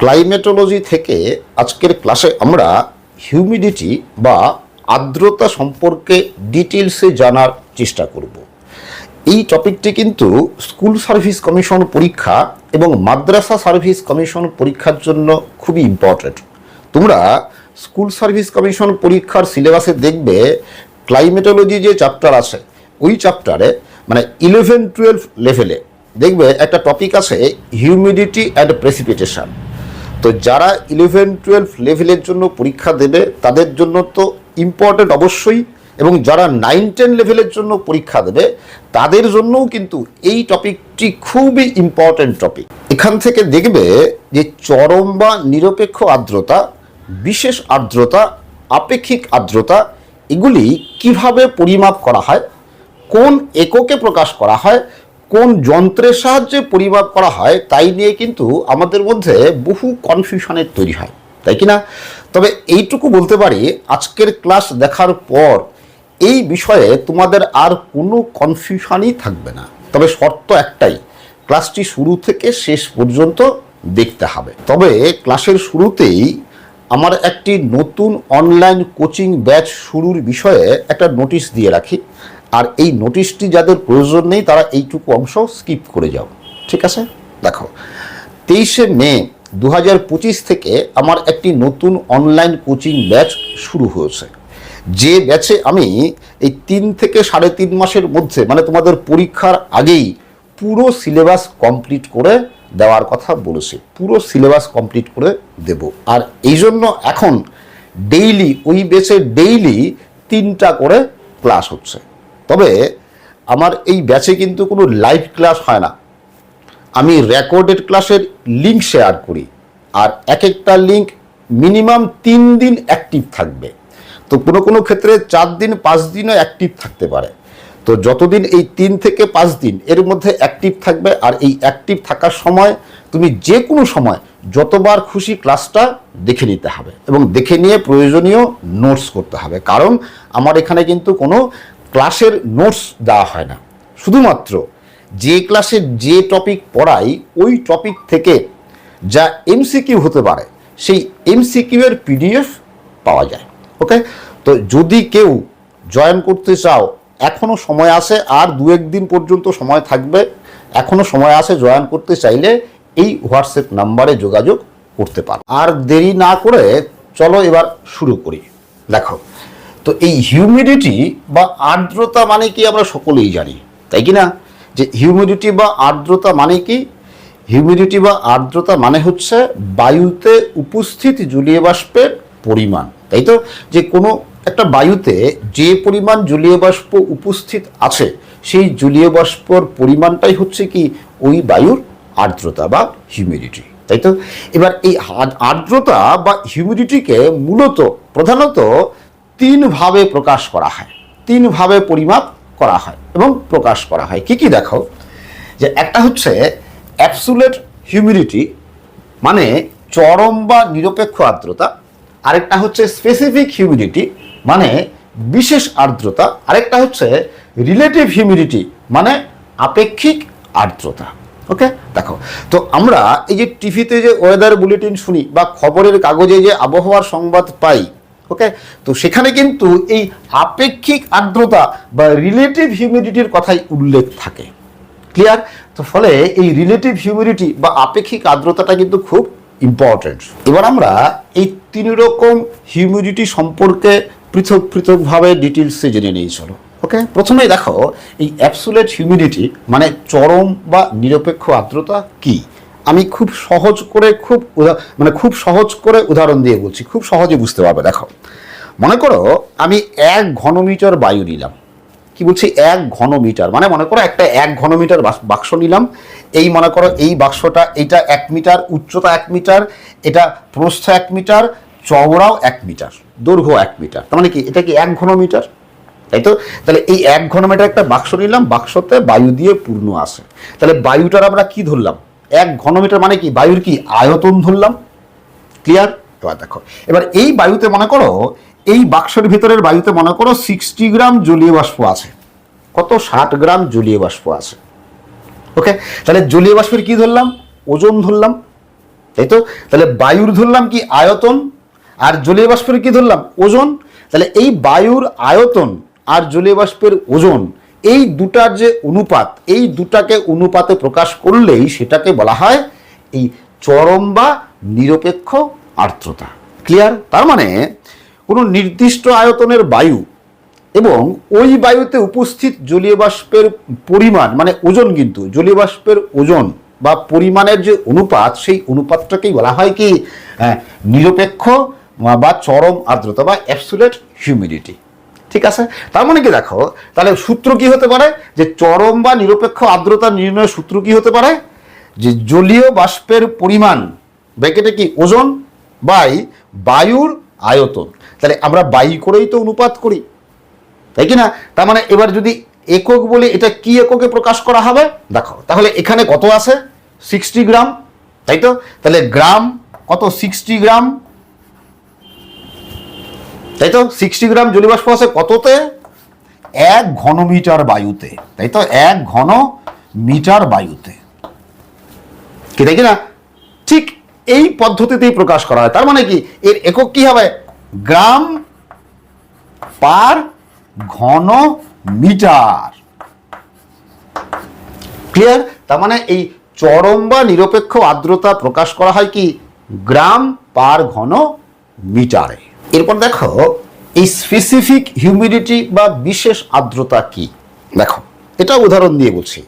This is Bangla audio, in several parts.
ক্লাইমেটোলজি থেকে আজকের ক্লাসে আমরা হিউমিডিটি বা আর্দ্রতা সম্পর্কে ডিটেলসে জানার চেষ্টা করব। এই টপিকটি কিন্তু স্কুল সার্ভিস কমিশন পরীক্ষা এবং মাদ্রাসা সার্ভিস কমিশন পরীক্ষার জন্য খুবই ইম্পর্ট্যান্ট তোমরা স্কুল সার্ভিস কমিশন পরীক্ষার সিলেবাসে দেখবে ক্লাইমেটোলজি যে চ্যাপ্টার আছে, ওই চ্যাপ্টারে মানে ইলেভেন টুয়েলভ লেভেলে দেখবে একটা টপিক আছে হিউমিডিটি অ্যান্ড প্রেসিপিটেশন তো যারা ইলেভেন টুয়েলভ লেভেলের জন্য পরীক্ষা দেবে, তাদের জন্য তো ইম্পর্টেন্ট অবশ্যই। এবং যারা নাইন টেন লেভেলের জন্য পরীক্ষা দেবে, তাদের জন্যও কিন্তু এই টপিকটি খুবই ইম্পর্টেন্ট টপিক এখান থেকে দেখবে যে চরম বা নিরপেক্ষ আর্দ্রতা, বিশেষ আর্দ্রতা, আপেক্ষিক আর্দ্রতা, এগুলি কীভাবে পরিমাপ করা হয়, কোন এককে প্রকাশ করা হয় কোন যন্ত্রের সাহায্যে পরিমাপ করা হয় তাই নিয়ে কিন্তু আমাদের মধ্যে বহু কনফিউশনের তৈরি হয়, তাই কি না তবে এইটুকু বলতে পারি, আজকের ক্লাস দেখার পর এই বিষয়ে তোমাদের আর কোনো কনফিউশনই থাকবে না। তবে শর্ত একটাই ক্লাসটি শুরু থেকে শেষ পর্যন্ত দেখতে হবে। তবে ক্লাসের শুরুতেই আমার একটি নতুন অনলাইন কোচিং ব্যাচ শুরুর বিষয়ে একটা নোটিশ দিয়ে রাখি। আর এই নোটিশটি যাদের প্রয়োজন নেই, তারা এইটুকু অংশ স্কিপ করে যাও। ঠিক আছে? দেখো, তেইশে মে দু হাজার পঁচিশ থেকে আমার একটি নতুন অনলাইন কোচিং ব্যাচ শুরু হয়েছে। যে ব্যাচে আমি এই তিন থেকে সাড়ে তিন মাসের মধ্যে মানে তোমাদের পরীক্ষার আগেই পুরো সিলেবাস কমপ্লিট করে দেওয়ার কথা বলেছে। পুরো সিলেবাস কমপ্লিট করে দেব। আর এই জন্য এখন ডেইলি ওই বেচে ডেইলি তিনটা করে ক্লাস হচ্ছে। তবে আমার এই ব্যাচে কিন্তু কোনো লাইভ ক্লাস হয় না। আমি রেকর্ডেড ক্লাসের লিঙ্ক শেয়ার করি আর এক একটা লিঙ্ক মিনিমাম তিন দিন অ্যাক্টিভ থাকবে। তো কোনো কোনো ক্ষেত্রে চার দিন, পাঁচ দিনও অ্যাক্টিভ থাকতে পারে। তো যতদিন এই তিন থেকে পাঁচ দিন এর মধ্যে অ্যাক্টিভ থাকবে আর এই অ্যাক্টিভ থাকার সময় তুমি যে কোনো সময় যতবার খুশি ক্লাসটা দেখে নিতে হবে এবং দেখে নিয়ে প্রয়োজনীয় নোটস করতে হবে। কারণ আমার এখানে কিন্তু কোনো ক্লাসের নোটস দেওয়া হয় না। শুধুমাত্র যে ক্লাসে যে টপিক পড়াই, ওই টপিক থেকে যা এমসিকিউ হতে পারে, সেই এমসিকিউ এর পিডিএফ পাওয়া যায়। ওকে? তো যদি কেউ জয়েন করতে চাও এখনও সময় আছে, আর দু একদিন পর্যন্ত সময় থাকবে এখনও সময় আছে, জয়েন করতে চাইলে এই হোয়াটসঅ্যাপ নাম্বারে যোগাযোগ করতে পারো। আর দেরি না করে চলো এবার শুরু করি। দেখো তো এই হিউমিডিটি বা আর্দ্রতা মানে কি আমরা সকলেই জানি, তাই কি না যে হিউমিডিটি বা আর্দ্রতা মানে কি? হিউমিডিটি বা আর্দ্রতা মানে হচ্ছে বায়ুতে উপস্থিত জলীয় বাষ্পের পরিমাণ, তাই তো? যে কোনো একটা বায়ুতে যে পরিমাণ জলীয় বাষ্প উপস্থিত আছে, সেই জলীয় বাষ্পর পরিমাণটাই হচ্ছে কি ওই বায়ুর আর্দ্রতা বা হিউমিডিটি তাই তো? এবার এই আর্দ্রতা বা হিউমিডিটিকে মূলত, প্রধানত তিনভাবে প্রকাশ করা হয়। তিনভাবে পরিমাপ করা হয় এবং প্রকাশ করা হয়। কি কি দেখো? যে একটা হচ্ছে অ্যাবসুলেট হিউমিডিটি মানে চরম বা নিরপেক্ষ আর্দ্রতা। আরেকটা হচ্ছে স্পেসিফিক হিউমিডিটি মানে বিশেষ আর্দ্রতা। আরেকটা হচ্ছে রিলেটিভ হিউমিডিটি মানে আপেক্ষিক আর্দ্রতা। ওকে দেখো, তো আমরা এই যে টিভিতে যে ওয়েদার বুলেটিন শুনি বা খবরের কাগজে যে আবহাওয়ার সংবাদ পাই ওকে তো সেখানে কিন্তু এই আপেক্ষিক আর্দ্রতা বা রিলেটিভ হিউমিডিটির কথাই উল্লেখ থাকে। ক্লিয়ার তো ফলে এই রিলেটিভ হিউমিডিটি বা আপেক্ষিক আর্দ্রতাটা কিন্তু খুব ইম্পর্টেন্ট এবার আমরা এই তিন রকম হিউমিডিটি সম্পর্কে পৃথক পৃথকভাবে ডিটেলসে জেনে নিয়ে চলো। ওকে প্রথমেই দেখো, এই অ্যাবসুলেট হিউমিডিটি মানে চরম বা নিরপেক্ষ আর্দ্রতা কি? আমি খুব সহজ করে খুব মানে খুব সহজ করে উদাহরণ দিয়ে বলছি, খুব সহজে বুঝতে পারবে, দেখো। মনে করো আমি এক ঘনমিটার বায়ু নিলাম। কি বলছি? এক ঘনমিটার। মানে মনে করো একটা এক ঘনমিটার বাক্স নিলাম। এই মনে করো এই বাক্সটা, এটা এক মিটার, উচ্চতা এক মিটার, এটা প্রস্থ এক মিটার, চওড়াও এক মিটার, দৈর্ঘ্য এক মিটার। তার মানে কি? এটা কি এক ঘনমিটার? তাই তো? তাহলে এই এক ঘনমিটার একটা বাক্স নিলাম, বাক্সতে বায়ু দিয়ে পূর্ণ আসে তাহলে বায়ুটার আমরা কি ধরলাম? এক ঘনমিটার মানে কি? বায়ুর কি আয়তন ধরলাম? ক্লিয়ার এবার দেখো। এবার এই বায়ুতে মনে করো, এই বাক্সের ভিতরের বায়ুতে মনে করো সিক্সটি গ্রাম জলীয় বাষ্প আছে। কত? ষাট গ্রাম জলীয় বাষ্প আছে। ওকে তাহলে জলীয় বাষ্পের কি ধরলাম? ওজন ধরলাম। তাই তো? তাহলে বায়ুর ধরলাম কি? আয়তন। আর জলীয় বাষ্পের কি ধরলাম? ওজন। তাহলে এই বায়ুর আয়তন আর জলীয় বাষ্পের ওজন এই দুটার যে অনুপাত, এই দুটাকে অনুপাতে প্রকাশ করলেই সেটাকে বলা হয় এই চরম বা নিরপেক্ষ আর্দ্রতা। ক্লিয়ার তার মানে কোনো নির্দিষ্ট আয়তনের বায়ু এবং ওই বায়ুতে উপস্থিত জলীয় বাষ্পের পরিমাণ মানে ওজন কিন্তু, জলীয় বাষ্পের ওজন বা পরিমাণের যে অনুপাত, সেই অনুপাতটাকেই বলা হয় কি? নিরপেক্ষ বা চরম আর্দ্রতা বা অ্যাবসুলেট হিউমিডিটি ঠিক আছে? তার মানে কি দেখো, তাহলে সূত্র কি হতে পারে? যে চরম বা নিরপেক্ষ আর্দ্রতা নির্ণয়ের সূত্র কি হতে পারে? যে জলীয় বাষ্পের পরিমাণ ব্র্যাকেটে কি? ওজন বাই বায়ুর আয়তন। তাহলে আমরা বাই করেই তো অনুপাত করি। তাই কি না? তার মানে এবার যদি একক বলে, এটা কি এককে প্রকাশ করা হবে? দেখো, তাহলে এখানে কত আছে? সিক্সটি গ্রাম, তাই তো? তাহলে গ্রাম কত? সিক্সটি গ্রাম তাই তো? সিক্সটি গ্রাম জলীয়বাষ্প আছে কততে? এক ঘনমিটার বায়ুতে। তাই তো? এক ঘন মিটার বায়ুতে। কি দেখি না? ঠিক এই পদ্ধতিতেই প্রকাশ করা হয়। তার মানে কি? এর একক কি হবে? গ্রাম পার ঘন মিটার ক্লিয়ার তার মানে এই চরম বা নিরপেক্ষ আর্দ্রতা প্রকাশ করা হয় কি? গ্রাম পার ঘন মিটারে এরপর দেখো, এই স্পেসিফিক হিউমিডিটি বা বিশেষ আর্দ্রতা কি? দেখো, এটা উদাহরণ দিয়ে বলছি।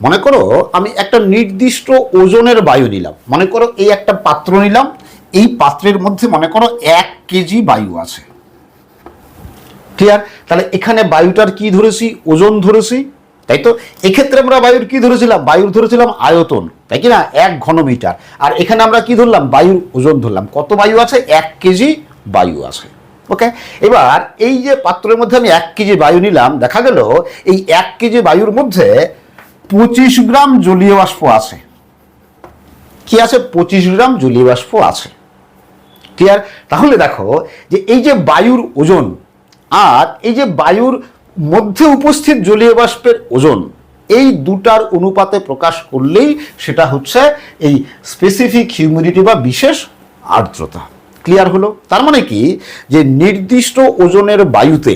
মনে করো আমি একটা নির্দিষ্ট ওজনের বায়ু নিলাম। মনে করো এই একটা পাত্র নিলাম, এই পাত্রের মধ্যে মনে করো এক কেজি বায়ু আছে। ক্লিয়ার তাহলে এখানে বায়ুটার কি ধরেছি? ওজন ধরেছি। তাই তো? এক্ষেত্রে আমরা বায়ুর কি ধরেছিলাম? বায়ুর ধরেছিলাম আয়তন। তাই কি না? এক ঘনমিটার। আর এখানে আমরা কি ধরলাম? বায়ুর ওজন ধরলাম। কত বায়ু আছে? এক কেজি বায়ু আছে। ওকে এবার এই যে পাত্রের মধ্যে আমি এক কেজি বায়ু নিলাম, দেখা গেল এই এক কেজি বায়ুর মধ্যে পঁচিশ গ্রাম জলীয় বাষ্প আছে। কি আছে? পঁচিশ গ্রাম জলীয় বাষ্প আছে। ক্লিয়ার তাহলে দেখো যে এই যে বায়ুর ওজন আর এই যে বায়ুর মধ্যে উপস্থিত জলীয় বাষ্পের ওজন, এই দুটার অনুপাতে প্রকাশ করলেই সেটা হচ্ছে এই স্পেসিফিক হিউমিডিটি বা বিশেষ আর্দ্রতা। ক্লিয়ার হলো। তার মানে কি? যে নির্দিষ্ট ওজনের বায়ুতে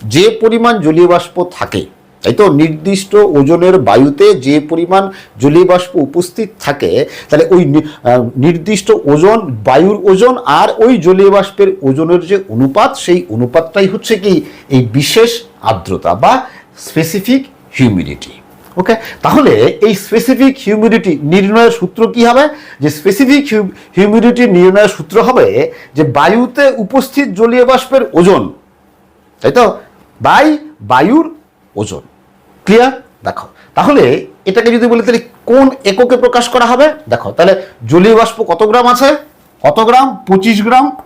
যে পরিমাণ জলীয় বাষ্প থাকে, তাই তো? নির্দিষ্ট ওজনের বায়ুতে যে পরিমাণ জলীয় বাষ্প উপস্থিত থাকে, তাহলে ওই নির্দিষ্ট ওজন, বায়ুর ওজন আর ওই জলীয় বাষ্পের ওজনের যে অনুপাত, সেই অনুপাতটাই হচ্ছে কি? এই বিশেষ আর্দ্রতা বা স্পেসিফিক হিউমিডিটি ওকে তাহলে এই স্পেসিফিক হিউমিডিটি নির্ণয়ের সূত্র কি হবে? যে স্পেসিফিক হিউমিডিটি নির্ণয়ের সূত্র হবে যে বায়ুতে উপস্থিত জলীয় বাষ্পের ওজন। তাই তো বাই বায়ুর ওজন। ক্লিয়ার দেখো। তাহলে এটাকে যদি বলি, তাহলে কোন এককে প্রকাশ করা হবে? দেখো, তাহলে জলীয় বাষ্প কত গ্রাম আছে? কত গ্রাম? পঁচিশ গ্রাম।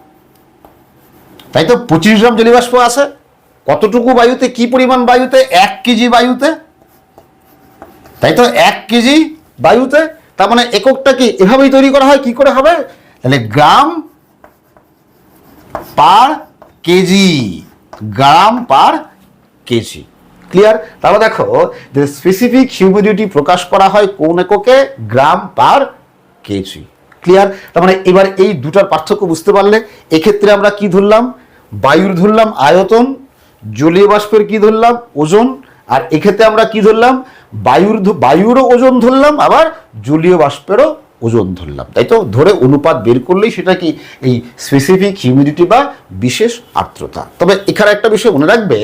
তাই তো পঁচিশ গ্রাম জলীয় বাষ্প আছে। কতটুকু বায়ুতে, কি পরিমাণ বায়ুতে? এক কেজি বায়ুতে। তাই তো এক কেজি বায়ুতে, তার মানে এককটা কি এভাবেই তৈরি করা হয়? কি করে হবে? তাহলে gram per kg, gram per kg. Clear তাহলে দেখো যে স্পেসিফিক হিউমিডিটি প্রকাশ করা হয় কোন এককে? গ্রাম পার কেজি। ক্লিয়ার তার মানে এবার এই দুটার পার্থক্য বুঝতে পারলে এক্ষেত্রে আমরা কি ধরলাম? বায়ুর ধরলাম আয়তন, জলীয় বাষ্পের কি ধরলাম? ওজন। আর এক্ষেত্রে আমরা কি ধরলাম? বায়ুর বায়ুরও ওজন ধরলাম, আবার জলীয় বাষ্পেরও ওজন ধরলাম। তাই তো? ধরে অনুপাত বের করলেই সেটা কি এই স্পেসিফিক হিউমিডিটি বা বিশেষ আর্দ্রতা। তবে এখানে একটা বিষয় মনে রাখবে,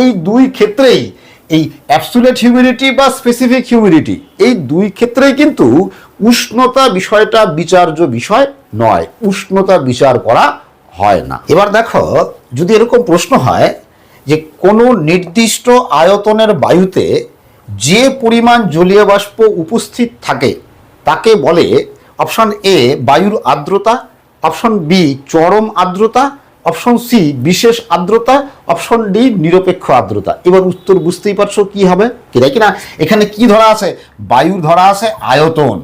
এই দুই ক্ষেত্রেই এই অ্যাবসুলেট হিউমিডিটি বা স্পেসিফিক হিউমিডিটি এই দুই ক্ষেত্রেই কিন্তু উষ্ণতা বিষয়টা বিচার্য বিষয় নয়, উষ্ণতা বিচার করা হয় না। এবার দেখো, যদি এরকম প্রশ্ন হয় যে কোনো নির্দিষ্ট আয়তনের বায়ুতে যে পরিমাণ জলীয় বাষ্প উপস্থিত থাকে, তাকে বলে অপশন এ বায়ুর আর্দ্রতা, অপশন বি চরম আর্দ্রতা, অপশন সি বিশেষ আর্দ্রতা, অপশন ডি নিরপেক্ষ আর্দ্রতা। এবার উত্তর বুঝতেই পারছ কি হবে, কি তাই কিনা? এখানে কি ধরা আছে? বায়ুর ধরা আছে আয়তন।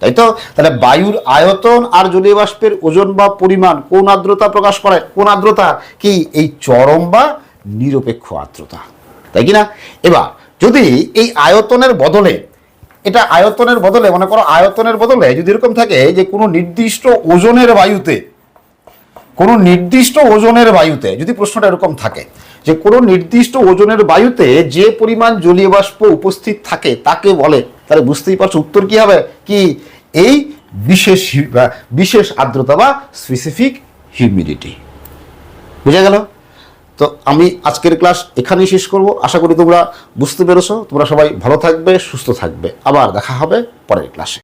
তাই তো? তাহলে বায়ুর আয়তন আর জলীয় বাষ্পের ওজন বা পরিমাণ কোন আর্দ্রতা প্রকাশ করে? কোন আর্দ্রতা? কি? এই চরম বা নিরপেক্ষ আর্দ্রতা। তাই কি না এবার যদি এই আয়তনের বদলে, এটা আয়তনের বদলে, মনে করো আয়তনের বদলে যদি এরকম থাকে যে কোনো নির্দিষ্ট ওজনের বায়ুতে, কোনো নির্দিষ্ট ওজনের বায়ুতে যদি প্রশ্নটা এরকম থাকে, যে কোনো নির্দিষ্ট ওজনের বায়ুতে যে পরিমাণ জলীয় বাষ্প উপস্থিত থাকে তাকে বলে, তাহলে বুঝতেই পারছ উত্তর কি হবে? কি এই বিশেষ বিশেষ আর্দ্রতা বা স্পেসিফিক হিউমিডিটি বুঝা গেল? তো আমি আজকের ক্লাস এখানেই শেষ করব। আশা করি তোমরা বুঝতে পেরেছ। তোমরা সবাই ভালো থাকবে, সুস্থ থাকবে। আবার দেখা হবে পরের ক্লাসে।